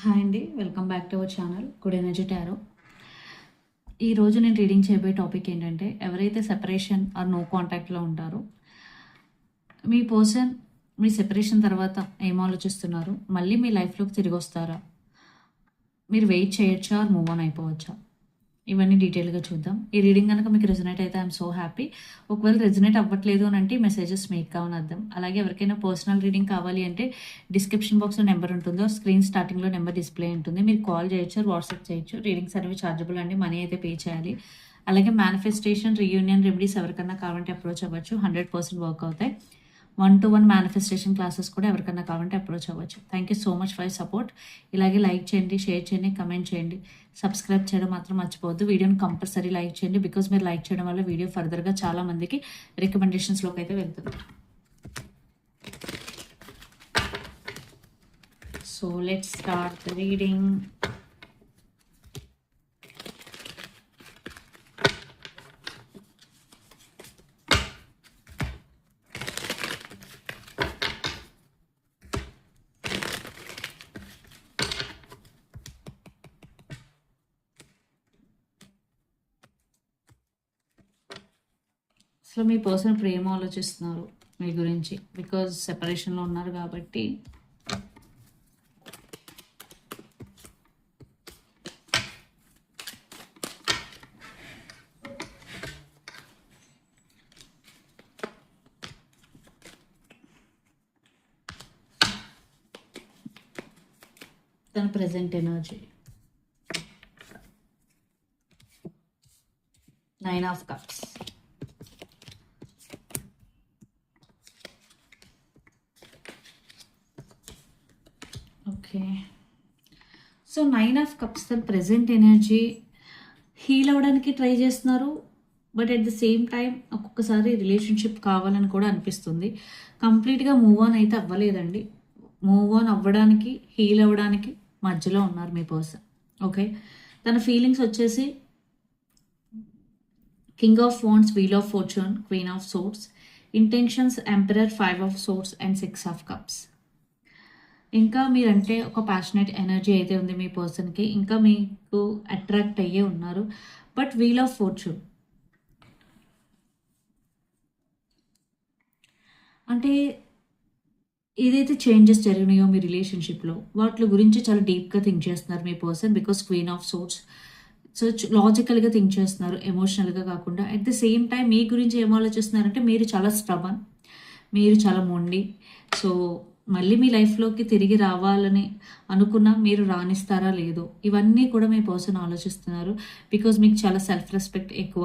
Hi అండి. Welcome back to our channel good energy tarot. ఈరోజు నేను రీడింగ్ చేయబోయే టాపిక్ ఏంటంటే ఎవరైతే సెపరేషన్ ఆర్ నో కాంటాక్ట్లో ఉంటారో మీ పర్సన్ మీ సెపరేషన్ తర్వాత ఏం ఆలోచిస్తున్నారు? మళ్ళీ మీ లైఫ్లోకి తిరిగి వస్తారా? మీరు వెయిట్ చేయొచ్చా ఆర్ మూవ్ ఆన్ అయిపోవచ్చా? ఇవన్నీ డీటెయిల్గా చూద్దాం. ఈ రీడింగ్ కనుక మీకు రెజనేట్ అయితే ఐఎమ్ సో హ్యాపీ ఒకవేళ రెజనేట్ అవ్వట్లేదు అని అంటే మెసేజెస్ మీకు కావని అర్థం. అలాగే ఎవరికైనా పర్సనల్ రీడింగ్ కావాలి అంటే డిస్క్రిప్షన్ బాక్స్లో నెంబర్ ఉంటుందో స్క్రీన్ స్టార్టింగ్లో నెంబర్ డిస్ప్లే ఉంటుంది. మీరు కాల్ చేయొచ్చు వాట్సాప్ చేయొచ్చు. రీడింగ్స్ అనేవి ఛార్జబుల్ అండి. మనీ అయితే పే చేయాలి. అలాగే మేనిఫెస్టేషన్ రీయూనియన్ రెమెడీస్ ఎవరికన్నా కావాలంటే అప్రోచ్ అవ్వచ్చు. హండ్రెడ్ పర్సెంట్ వర్క్ అవుతాయి. One to one manifestation classes కూడా ఎవరికైనా కావాలంటే అప్రోచ్ అవ్వచ్చు. Thank you so much for support ఇలాగే లైక్ చేయండి షేర్ చేయండి కమెంట్ చేయండి. సబ్స్క్రైబ్ చేయడం మాత్రం మర్చిపోవద్దు. వీడియోని కంపల్సరీ లైక్ చేయండి బికాస్ మీరు లైక్ చేయడం వల్ల వీడియో ఫర్దర్గా చాలా మందికి రికమెండేషన్స్లోకి అయితే వెళ్తుంది. సో లెట్ స్టార్ట్ రీడింగ్ అసలు మీ పర్సన్ ఇప్పుడు ఏం ఆలోచిస్తున్నారు మీ గురించి? బికాజ్ సెపరేషన్లో ఉన్నారు కాబట్టి. తన present energy. Nine of cups okay so nine of cups తన ప్రజెంట్ ఎనర్జీ హీల్ అవ్వడానికి ట్రై చేస్తున్నారు. But at the same time ఒక్కొక్కసారి రిలేషన్షిప్ కావాలని కూడా అనిపిస్తుంది. కంప్లీట్గా మూవ్ ఆన్ అయితే అవ్వలేదండి. మూవ్ ఆన్ అవ్వడానికి హీల్ అవ్వడానికి మధ్యలో ఉన్నారు మీ పర్సన్. ఓకే? తన ఫీలింగ్స్ వచ్చేసి king of phones wheel of fortune queen of swords intentions emperor five of swords and six of cups. ఇంకా మీరంటే ఒక ప్యాషనెట్ ఎనర్జీ అయితే ఉంది మీ పర్సన్కి ఇంకా మీకు అట్రాక్ట్ అయ్యే ఉన్నారు. బట్ వీల్ ఆఫ్ ఫోర్చ్యూన్ అంటే ఏదైతే చేంజెస్ జరిగినాయో మీ రిలేషన్షిప్లో వాటి గురించి చాలా డీప్గా థింక్ చేస్తున్నారు మీ person because queen of swords so లాజికల్గా థింక్ చేస్తున్నారు ఎమోషనల్గా కాకుండా. అట్ ద సేమ్ టైం మీ గురించి ఏం ఆలోచిస్తున్నారంటే మీరు చాలా స్ట్రబన్ మీరు చాలా మొండి. సో మళ్ళీ మీ లైఫ్లోకి తిరిగి రావాలని అనుకున్నా మీరు రాణిస్తారా లేదో ఇవన్నీ కూడా మీ పర్సన్ ఆలోచిస్తున్నారు బికాజ్ మీకు చాలా సెల్ఫ్ రెస్పెక్ట్ ఎక్కువ.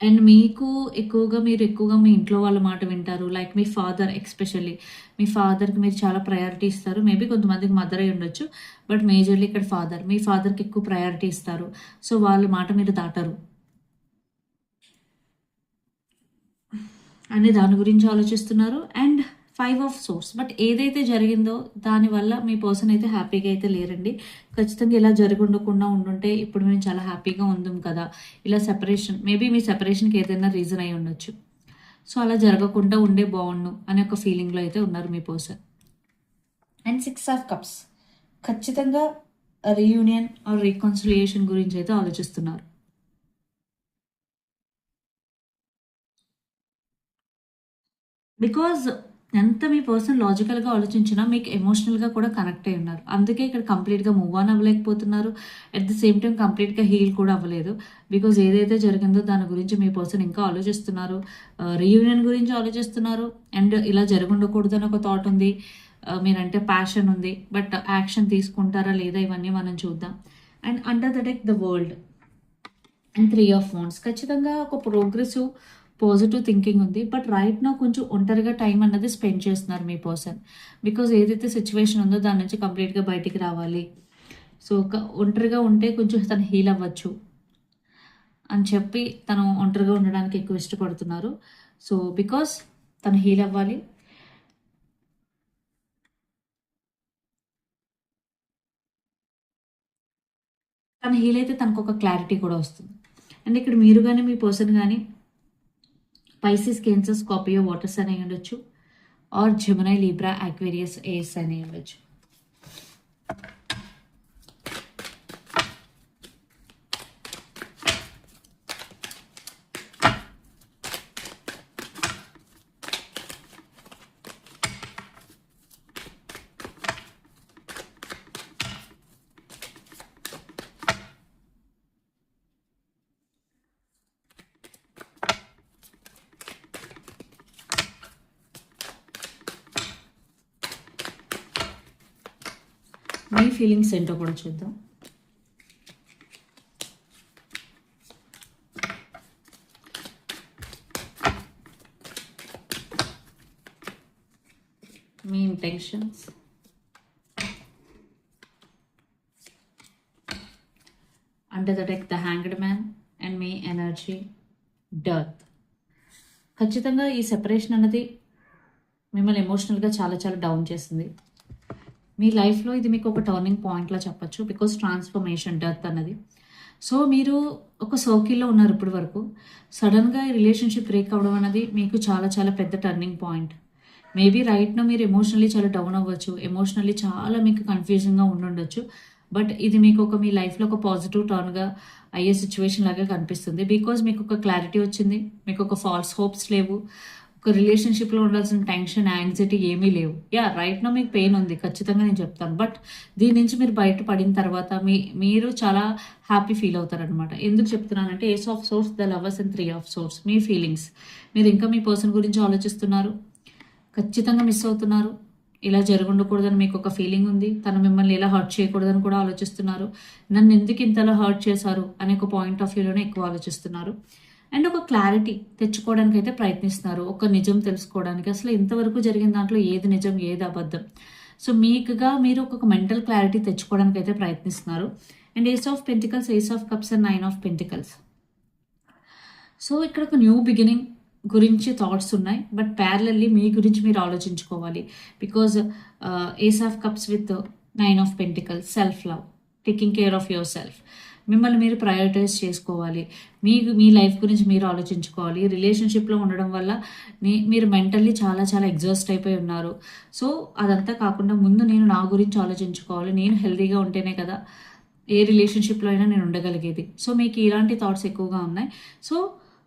అండ్ మీకు ఎక్కువగా మీరు ఎక్కువగా మీ ఇంట్లో వాళ్ళ మాట వింటారు. లైక్ మీ ఫాదర్ ఎక్స్పెషల్లీ మీ ఫాదర్కి మీరు చాలా ప్రయారిటీ ఇస్తారు. మేబీ కొంతమందికి మదర్ అయి ఉండొచ్చు బట్ మేజర్లీ ఇక్కడ ఫాదర్ మీ ఫాదర్కి ఎక్కువ ప్రయారిటీ ఇస్తారు. సో వాళ్ళ మాట మీరు దాటరు. అనే దాని గురించి ఆలోచిస్తున్నారు. And five of swords. But ఏదైతే జరిగిందో దానివల్ల మీ పర్సన్ అయితే హ్యాపీగా అయితే లేరండి. ఖచ్చితంగా ఇలా జరగకుండా ఉండకుండా ఉండుంటే ఇప్పుడు మేము చాలా హ్యాపీగా ఉందాం కదా. ఇలా సెపరేషన్ మేబీ మీ సెపరేషన్కి ఏదైనా రీజన్ అయి ఉండొచ్చు. సో అలా జరగకుండా ఉండే బాగుండు అనే ఒక ఫీలింగ్లో అయితే ఉన్నారు మీ person. And six of cups. ఖచ్చితంగా రీయూనియన్ ఆర్ రీకన్సిలియేషన్ గురించి అయితే ఆలోచిస్తున్నారు. బికాజ్ ఎంత మీ పర్సన్ లాజికల్గా ఆలోచించినా మీకు ఎమోషనల్గా కూడా కనెక్ట్ అయి ఉన్నారు. అందుకే ఇక్కడ కంప్లీట్గా మూవ్ ఆన్ అవ్వలేకపోతున్నారు. అట్ ద సేమ్ టైం కంప్లీట్గా హీల్ కూడా అవ్వలేదు. బికాజ్ ఏదైతే జరిగిందో దాని గురించి మీ పర్సన్ ఇంకా ఆలోచిస్తున్నారు. Uh, రీయూనియన్ గురించి ఆలోచిస్తున్నారు. అండ్ ఇలా జరగండకూడదు అని ఒక థాట్ ఉంది. Uh, మీరంటే ప్యాషన్ ఉంది. బట్ యాక్షన్ తీసుకుంటారా లేదా ఇవన్నీ మనం చూద్దాం. And under the deck the world and three of phones ఖచ్చితంగా ఒక ప్రోగ్రెసివ్ పాజిటివ్ థింకింగ్ ఉంది. బట్ రైట్ నా కొంచెం ఒంటరిగా టైం అన్నది స్పెండ్ చేస్తున్నారు మీ పర్సన్ బికాజ్ ఏదైతే సిచ్యువేషన్ ఉందో దాని నుంచి కంప్లీట్గా బయటికి రావాలి. సో ఒక ఒంటరిగా ఉంటే కొంచెం తను హీల్ అవ్వచ్చు. అని చెప్పి తను ఒంటరిగా ఉండడానికి ఎక్కువ ఇష్టపడుతున్నారు. సో బికాస్ తను హీల్ అవ్వాలి. తను హీల్ అయితే తనకు ఒక క్లారిటీ కూడా వస్తుంది. అండ్ ఇక్కడ మీరు కానీ మీ పర్సన్ కానీ పైసిస్ కేన్సర్ స్కాపియో వాటర్స్ అని ఉండొచ్చు. Or Gemini Libra Aquarius airs అని ఉండొచ్చు. మీ ఫీలింగ్స్ ఏంటో కూడా చూద్దాం. మీ intentions under the deck the hanged man and me energy dearth ఖచ్చితంగా ఈ సెపరేషన్ అన్నది మిమ్మల్ని ఎమోషనల్గా చాలా చాలా డౌన్ చేసింది మీ లైఫ్లో ఇది మీకు ఒక టర్నింగ్ పాయింట్లా చెప్పచ్చు బికాస్ ట్రాన్స్ఫర్మేషన్ డెత్ అన్నది. సో మీరు ఒక సర్కిల్లో ఉన్నారు ఇప్పటి వరకు. సడన్గా ఈ రిలేషన్షిప్ బ్రేక్ అవ్వడం అనేది మీకు చాలా చాలా పెద్ద turning point maybe right now మీరు ఎమోషనల్లీ చాలా డౌన్ అవ్వచ్చు ఎమోషనల్లీ చాలా మీకు కన్ఫ్యూజింగ్గా ఉండుండొచ్చు. బట్ ఇది మీకు ఒక మీ లైఫ్లో ఒక పాజిటివ్ టర్న్గా అయ్యే సిచ్యువేషన్ లాగా కనిపిస్తుంది. బికాజ్ మీకు ఒక క్లారిటీ వచ్చింది మీకు ఒక ఫాల్స్ హోప్స్ లేవు. ఒక రిలేషన్షిప్లో ఉండాల్సిన టెన్షన్ యాంగ్జైటీ ఏమీ లేవు. యా రైట్ నో మీకు పెయిన్ ఉంది. ఖచ్చితంగా నేను చెప్తాను. బట్ దీని నుంచి మీరు బయట పడిన తర్వాత మీ మీరు చాలా హ్యాపీ ఫీల్ అవుతారనమాట ఎందుకు చెప్తున్నానంటే ace of swords the lovers and three of swords me feelings మీరు ఇంకా మీ పర్సన్ గురించి ఆలోచిస్తున్నారు. ఖచ్చితంగా మిస్ అవుతున్నారు. ఇలా జరగకూడదని మీకు ఒక ఫీలింగ్ ఉంది. తను మిమ్మల్ని ఎలా హర్ట్ చేయకూడదని కూడా ఆలోచిస్తున్నారు. నన్ను ఎందుకు ఇంతలా హర్ట్ చేశారు అనే ఒక పాయింట్ ఆఫ్ వ్యూలోనే ఎక్కువ ఆలోచిస్తున్నారు. అండ్ ఒక క్లారిటీ తెచ్చుకోవడానికి అయితే ప్రయత్నిస్తున్నారు. ఒక నిజం తెలుసుకోవడానికి. అసలు ఇంతవరకు జరిగిన దాంట్లో ఏది నిజం ఏది అబద్ధం? సో మీకుగా మీరు ఒక మెంటల్ క్లారిటీ తెచ్చుకోవడానికి అయితే ప్రయత్నిస్తున్నారు. And ace of pentacles ace of cups and nine of pentacles. So ఇక్కడ ఒక న్యూ బిగినింగ్ గురించి థాట్స్ ఉన్నాయి. బట్ ప్యారలల్లీ మీ గురించి మీరు ఆలోచించుకోవాలి. Because ace of cups with nine of pentacles self love. Taking care of yourself. మిమ్మల్ని మీరు ప్రయారిటైజ్ చేసుకోవాలి. మీ మీ లైఫ్ గురించి మీరు ఆలోచించుకోవాలి. రిలేషన్షిప్లో ఉండడం వల్ల మీ మీరు మెంటల్లీ చాలా చాలా ఎగ్జాస్ట్ అయిపోయి ఉన్నారు. సో అదంతా కాకుండా ముందు నేను నా గురించి ఆలోచించుకోవాలి. నేను హెల్తీగా ఉంటేనే కదా ఏ రిలేషన్షిప్లో అయినా నేను ఉండగలిగేది. సో మీకు ఇలాంటి థాట్స్ ఎక్కువగా ఉన్నాయి. సో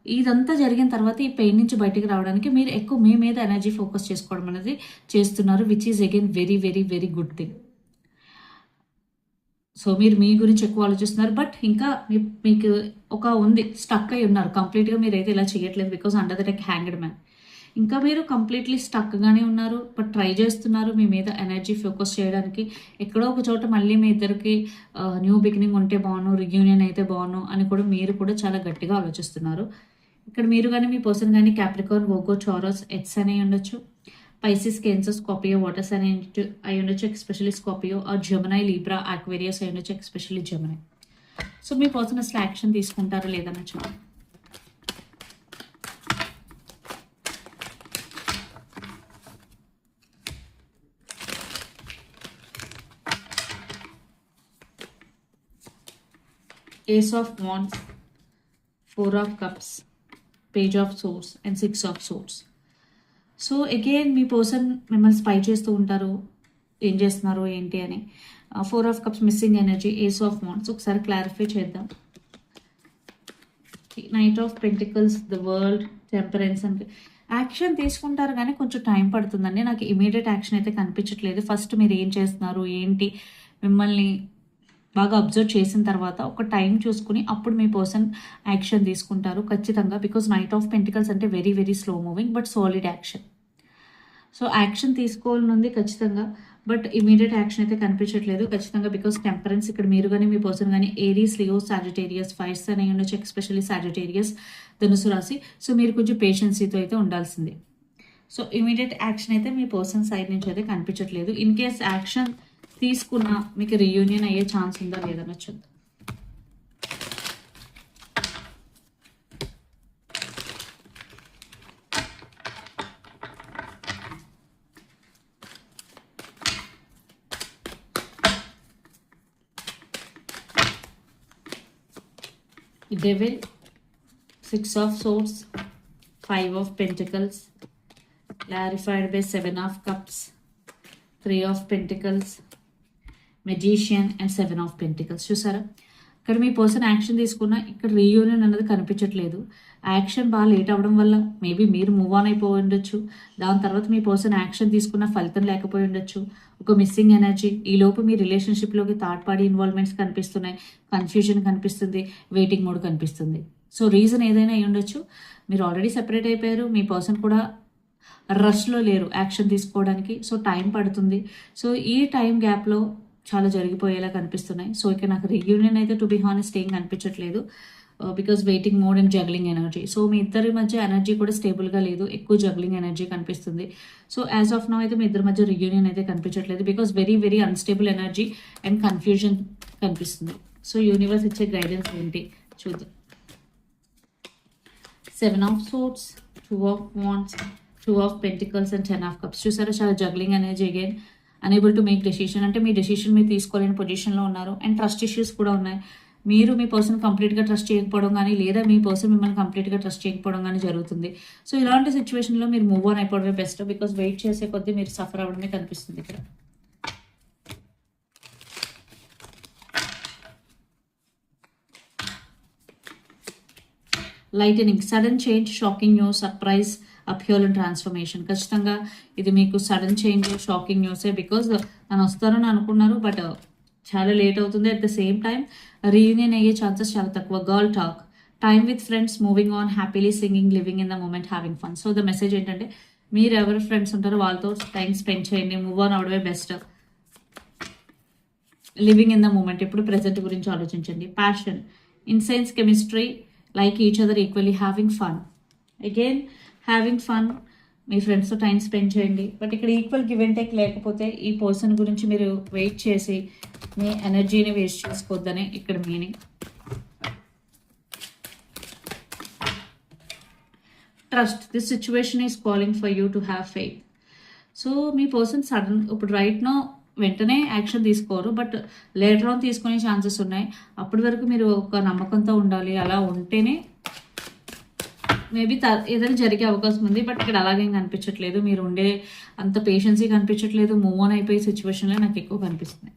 ఇదంతా జరిగిన తర్వాత ఈ పెయిన్ నుంచి బయటకు రావడానికి మీరు ఎక్కువ మీ మీద ఎనర్జీ ఫోకస్ చేసుకోవడం అనేది చేస్తున్నారు which is again very very very good thing so మీరు మీ గురించి ఎక్కువ ఆలోచిస్తున్నారు బట్ ఇంకా మీకు ఒక ఉంది స్టక్ అయి ఉన్నారు. కంప్లీట్గా మీరు అయితే ఇలా చేయట్లేదు because under the tech hanged man ఇంకా మీరు కంప్లీట్లీ స్టక్గానే ఉన్నారు బట్ ట్రై చేస్తున్నారు మీ మీద ఎనర్జీ ఫోకస్ చేయడానికి. ఎక్కడో ఒక చోట మళ్ళీ మీ ఇద్దరికి న్యూ బిగినింగ్ ఉంటే బాగును రియూనియన్ అయితే బాగును అని కూడా మీరు కూడా చాలా గట్టిగా ఆలోచిస్తున్నారు. ఇక్కడ మీరు కానీ మీ పర్సన్ కానీ క్యాప్రికాన్ వోగో చారస్ ఎట్స్ అనే ఉండొచ్చు. పైసిస్ కేన్సర్ స్కాపియో వాటర్స్ అనే అయి ఉండొచ్చు ఎక్స్పెషల్లీ స్కాపియో ఆ జమనై లీబ్రా ఆక్వేరియస్ అయి ఉండొచ్చు ఎక్స్పెషల్లీ జమనై సో మీ పర్సన్ అసలు యాక్షన్ తీసుకుంటారో లేదన్న చూడండి Ace of Wands, Four of Cups, Page of Swords, and Six of Swords. So again me person మిమ్మల్ని స్పై చేస్తూ ఉంటారు. ఏం చేస్తున్నారు ఏంటి అని. Four of cups missing energy ace of wands ఒకసారి క్లారిఫై చేద్దాం. Knight of pentacles the world temperance and action తీసుకుంటారు కానీ కొంచెం టైం పడుతుందండి. నాకు ఇమీడియట్ యాక్షన్ అయితే కనిపించట్లేదు. ఫస్ట్ మీరు ఏం చేస్తున్నారు ఏంటి మిమ్మల్ని బాగా అబ్జర్వ్ చేసిన తర్వాత ఒక టైం చూసుకుని అప్పుడు మీ పర్సన్ యాక్షన్ తీసుకుంటారు ఖచ్చితంగా బికాస్ నైట్ ఆఫ్ పెంటికల్స్ అంటే very very slow moving but solid action. So action తీసుకోవాలనుంది ఖచ్చితంగా బట్ ఇమీడియట్ యాక్షన్ అయితే కనిపించట్లేదు ఖచ్చితంగా బికాస్ టెంపరెన్స్ ఇక్కడ మీరు కానీ మీ పర్సన్ కానీ ఏరీస్ లియో సాజిటేరియస్ ఫైర్స్ అనే ఉండొచ్చు ఎక్స్పెషల్లీ సాజిటేరియస్ ధనుసు రాశి. సో మీరు కొంచెం పేషెన్సీతో అయితే ఉండాల్సింది. సో ఇమీడియట్ యాక్షన్ అయితే మీ పర్సన్ సైడ్ నుంచి అయితే కనిపించట్లేదు. ఇన్ కేస్ యాక్షన్ తీసుకున్న మీకు రీయూనియన్ అయ్యే ఛాన్స్ ఉందా లేదన్న చూద్దాం devil six of swords five of pentacles clarified by seven of cups three of pentacles magician and seven of pentacles చూసారా? ఇక్కడ మీ పర్సన్ యాక్షన్ తీసుకున్న ఇక్కడ రీయూనియన్ అనేది కనిపించట్లేదు. యాక్షన్ బాగా లేట్ అవ్వడం వల్ల మేబీ మీరు మూవ్ ఆన్ అయిపోయి ఉండొచ్చు. దాని తర్వాత మీ పర్సన్ యాక్షన్ తీసుకున్న ఫలితం లేకపోయి ఉండొచ్చు. ఒక మిస్సింగ్ ఎనర్జీ ఈ లోపు మీ రిలేషన్షిప్లోకి థర్డ్ పార్టీ ఇన్వాల్వ్మెంట్స్ కనిపిస్తున్నాయి. కన్ఫ్యూజన్ కనిపిస్తుంది. వెయిటింగ్ మోడ్ కనిపిస్తుంది. సో రీజన్ ఏదైనా అయి ఉండొచ్చు. మీరు ఆల్రెడీ సెపరేట్ అయిపోయారు. మీ పర్సన్ కూడా రష్లో లేరు యాక్షన్ తీసుకోవడానికి. సో టైం పడుతుంది. సో ఈ టైం గ్యాప్లో చాలా జరిగిపోయేలా కనిపిస్తున్నాయి. సో ఇక నాకు రియూనియన్ అయితే టు బి హానెస్ట్ ఏం కనిపించట్లేదు. Because waiting mode and juggling energy so మీ ఇద్దరి మధ్య ఎనర్జీ కూడా స్టేబుల్గా లేదు. ఎక్కువ జగ్లింగ్ ఎనర్జీ కనిపిస్తుంది. సో యాజ్ ఆఫ్ నౌ అయితే మీ ఇద్దరి మధ్య రియూనియన్ అయితే కనిపించట్లేదు. Because very very unstable energy and confusion కనిపిస్తుంది. సో యూనివర్స్ ఇచ్చే గైడెన్స్ ఏంటి? చూద్దాం. Seven of swords two of wands two of pentacles and ten of cups చూసారా? చాలా జగ్లింగ్ అనేది again unable to make decision అంటే మీ డెసిషన్ మీరు తీసుకోలేని పొజిషన్లో ఉన్నారు. అండ్ ట్రస్ట్ ఇష్యూస్ కూడా ఉన్నాయి. మీరు మీ పర్సన్ కంప్లీట్గా ట్రస్ట్ చేయకపోవడం కానీ లేదా మీ పర్సన్ మిమ్మల్ని కంప్లీట్గా ట్రస్ట్ చేయకపోవడం కానీ జరుగుతుంది. సో ఇలాంటి సిచ్యువేషన్లో మీరు మూవ్ ఆన్ అయిపోవడమే బెస్ట్ బికాస్ వెయిట్ చేసే కొద్దీ మీరు సఫర్ అవ్వడమే కనిపిస్తుంది ఇక్కడ. Lightning sudden change shocking news surprise upheaval and transformation ఖచ్చితంగా ఇది మీకు సడన్ చేంజ్ షాకింగ్ న్యూసే బికాజ్ నన్ను వస్తారని అనుకున్నారు బట్ చాలా లేట్ అవుతుంది. At the same time reunion అయ్యే ఛాన్సెస్ చాలా తక్కువ. Girl talk time with friends moving on happily singing living in the moment having fun so the message ఏంటంటే మీరు ఎవరు ఫ్రెండ్స్ ఉంటారో వాళ్ళతో టైం స్పెండ్ చేయండి move on అవడమే best living in the moment ఇప్పుడు ప్రజెంట్ గురించి ఆలోచించండి. Passion intense chemistry like each other equally having fun again having fun మీ ఫ్రెండ్స్తో టైం స్పెండ్ చేయండి. బట్ ఇక్కడ ఈక్వల్ గివ్ అండ్ టేక్ లేకపోతే ఈ పర్సన్ గురించి మీరు వెయిట్ చేసి మీ ఎనర్జీని వేస్ట్ చేసుకోవద్దని ఇక్కడ meaning trust this situation is calling for you to have faith so me person sudden ఇప్పుడు రైట్ నో వెంటనే యాక్షన్ తీసుకోరు బట్ లేటర్ ఆన్ తీసుకునే ఛాన్సెస్ ఉన్నాయి. అప్పటి వరకు మీరు ఒక నమ్మకంతో ఉండాలి అలా ఉంటేనే మేబీ ఏదైనా జరిగే అవకాశం ఉంది బట్ ఇక్కడ అలాగేం కనిపించట్లేదు. మీరు ఉండే అంత పేషెన్సీ కనిపించట్లేదు. మూవ్ ఆన్ అయిపోయే సిచ్యువేషన్లో నాకు ఎక్కువ కనిపిస్తుంది.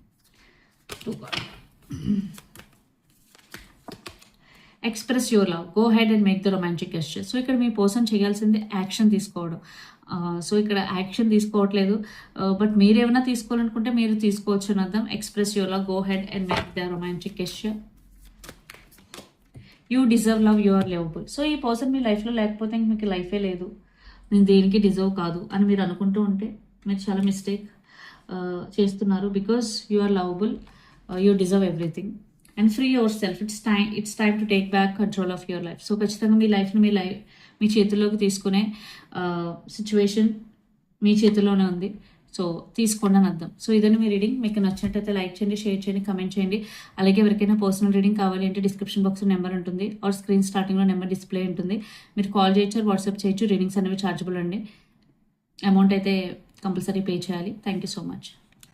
Express your love go ahead and make the romantic gesture so ఇక్కడ మీ పర్సన్ చేయాల్సింది యాక్షన్ తీసుకోవడం. సో ఇక్కడ యాక్షన్ తీసుకోవట్లేదు. బట్ మీరు ఏమైనా తీసుకోవాలనుకుంటే మీరు తీసుకోవచ్చు అని అర్థం. Express your love go ahead and make the romantic gesture you deserve love you are lovable so ఈ పర్సన్ మీ లైఫ్లో లేకపోతే ఇంక మీకు లైఫే లేదు. నేను దేనికి డిజర్వ్ కాదు అని మీరు అనుకుంటూ ఉంటే మీరు చాలా మిస్టేక్ చేస్తున్నారు. Because you are lovable you deserve everything and free yourself it's time it's time to take back control of your life so ఖచ్చితంగా మీ లైఫ్ని మీ లైఫ్ మీ చేతుల్లోకి తీసుకునే సిచ్యువేషన్ మీ చేతిలోనే ఉంది. సో తీసుకోండి అని అర్థం. సో ఇదని మీ రీడింగ్ మీకు నచ్చినట్టయితే లైక్ చేయండి షేర్ చేయండి కమెంట్ చేయండి. అలాగే ఎవరికైనా పర్సనల్ రీడింగ్ కావాలి అంటే డిస్క్రిప్షన్ బాక్స్ నెంబర్ ఉంటుంది. ఆర్ స్క్రీన్ స్టార్టింగ్లో నెంబర్ డిస్ప్లే ఉంటుంది. మీరు కాల్ చేయొచ్చు వాట్సాప్ చేయొచ్చు. రీడింగ్స్ అనేవి ఛార్జబుల్ అండి. అమౌంట్ అయితే కంపల్సరీ పే చేయాలి. Thank you so much